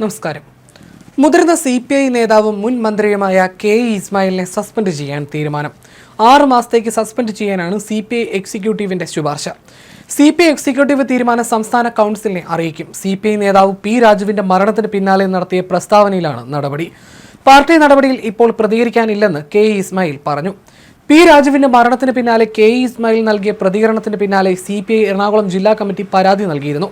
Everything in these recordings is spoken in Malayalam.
നമസ്കാരം. മുതിർന്ന സി പി ഐ നേതാവും മുൻ മന്ത്രിയുമായ കെ ഇസ്മായിലിനെ സസ്പെൻഡ് ചെയ്യാൻ തീരുമാനം. ആറ് മാസത്തേക്ക് സസ്പെൻഡ് ചെയ്യാനാണ് സി പി ഐ എക്സിക്യൂട്ടീവിന്റെ ശുപാർശ. സി പി ഐ എക്സിക്യൂട്ടീവ് തീരുമാനം സംസ്ഥാന കൗൺസിലിനെ അറിയിക്കും. സി പി ഐ നേതാവ് പി രാജുവിന്റെ മരണത്തിന് പിന്നാലെ നടത്തിയ പ്രസ്താവനയിലാണ് നടപടി. പാർട്ടി നടപടിയിൽ ഇപ്പോൾ പ്രതികരിക്കാനില്ലെന്ന് കെ ഇസ്മായിൽ പറഞ്ഞു. പി രാജുവിന്റെ മരണത്തിന് പിന്നാലെ കെ ഇസ്മായിൽ നൽകിയ പ്രതികരണത്തിന് പിന്നാലെ സി പി ഐ എറണാകുളം ജില്ലാ കമ്മിറ്റി പരാതി നൽകിയിരുന്നു.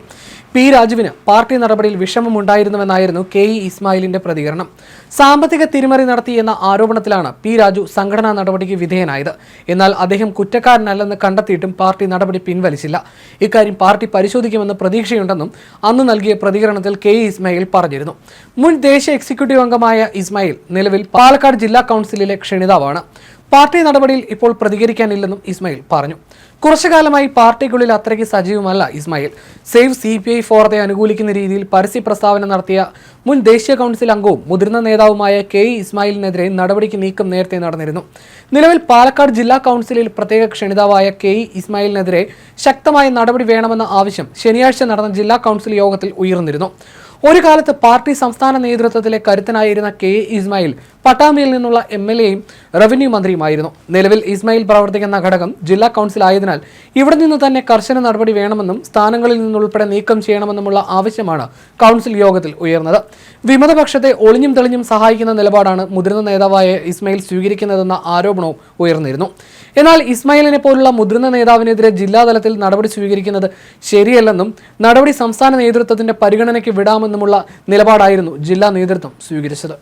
പി രാജുവിന് പാർട്ടി നടപടിയിൽ വിഷമമുണ്ടായിരുന്നുവെന്നായിരുന്നു കെ ഇ ഇസ്മായിലിന്റെ പ്രതികരണം. സാമ്പത്തിക തിരിമറി നടത്തിയെന്ന ആരോപണത്തിലാണ് പി രാജു സംഘടനാ നടപടിക്ക് വിധേയനായത്. എന്നാൽ അദ്ദേഹം കുറ്റക്കാരനല്ലെന്ന് കണ്ടെത്തിയിട്ടും പാർട്ടി നടപടി പിൻവലിച്ചില്ല. ഇക്കാര്യം പാർട്ടി പരിശോധിക്കുമെന്ന് പ്രതീക്ഷയുണ്ടെന്നും അന്ന് നൽകിയ പ്രതികരണത്തിൽ കെ ഇ ഇസ്മായിൽ പറഞ്ഞിരുന്നു. മുൻ ദേശീയ എക്സിക്യൂട്ടീവ് അംഗമായ ഇസ്മായിൽ നിലവിൽ പാലക്കാട് ജില്ലാ കൗൺസിലിലെ ക്ഷണിതാവാണ്. പാർട്ടി നടപടിയിൽ ഇപ്പോൾ പ്രതികരിക്കാനില്ലെന്നും ഇസ്മായിൽ പറഞ്ഞു. കുറച്ചു കാലമായി പാർട്ടിക്കുള്ളിൽ അത്രയ്ക്ക് സജീവമല്ല Ismail. Save C P I ഫോറത്തെ അനുകൂലിക്കുന്ന രീതിയിൽ പരസ്യ പ്രസ്താവന നടത്തിയ മുൻ ദേശീയ കൗൺസിൽ അംഗവും മുതിർന്ന നേതാവുമായ കെ ഇ ഇസ്മായിലിനെതിരെ നടപടിക്ക് നീക്കം നേരത്തെ നടന്നിരുന്നു. നിലവിൽ പാലക്കാട് ജില്ലാ കൗൺസിലിൽ പ്രത്യേക ക്ഷണിതാവായ കെ ഇ ഇസ്മായിലിനെതിരെ ശക്തമായ നടപടി വേണമെന്ന ആവശ്യം ശനിയാഴ്ച നടന്ന ജില്ലാ കൗൺസിൽ യോഗത്തിൽ ഉയർന്നിരുന്നു. ഒരു കാലത്ത് പാർട്ടി സംസ്ഥാന നേതൃത്വത്തിലെ കരുത്തനായിരുന്ന കെ ഇസ്മായിൽ പട്ടാമ്പിയിൽ നിന്നുള്ള എം എൽ എയും റവന്യൂ മന്ത്രിയുമായിരുന്നു. നിലവിൽ ഇസ്മായിൽ പ്രവർത്തിക്കുന്ന ഘടകം ജില്ലാ കൗൺസിൽ ആയതിനാൽ ഇവിടെ നിന്ന് തന്നെ കർശന നടപടി വേണമെന്നും സ്ഥാനങ്ങളിൽ നിന്നുൾപ്പെടെ നീക്കം ചെയ്യണമെന്നുമുള്ള ആവശ്യമാണ് കൗൺസിൽ യോഗത്തിൽ ഉയർന്നത്. വിമതപക്ഷത്തെ ഒളിഞ്ഞും തെളിഞ്ഞും സഹായിക്കുന്ന നിലപാടാണ് മുതിർന്ന നേതാവായ ഇസ്മായിൽ സ്വീകരിക്കുന്നതെന്ന ആരോപണവും ഉയർന്നിരുന്നു. എന്നാൽ ഇസ്മായിലിനെ പോലുള്ള മുതിർന്ന നേതാവിനെതിരെ ജില്ലാതലത്തിൽ നടപടി സ്വീകരിക്കുന്നത് ശരിയല്ലെന്നും നടപടി സംസ്ഥാന നേതൃത്വത്തിന്റെ പരിഗണനയ്ക്ക് വിടാമെന്നുമുള്ള നിലപാടായിരുന്നു ജില്ലാ നേതൃത്വം സ്വീകരിച്ചത്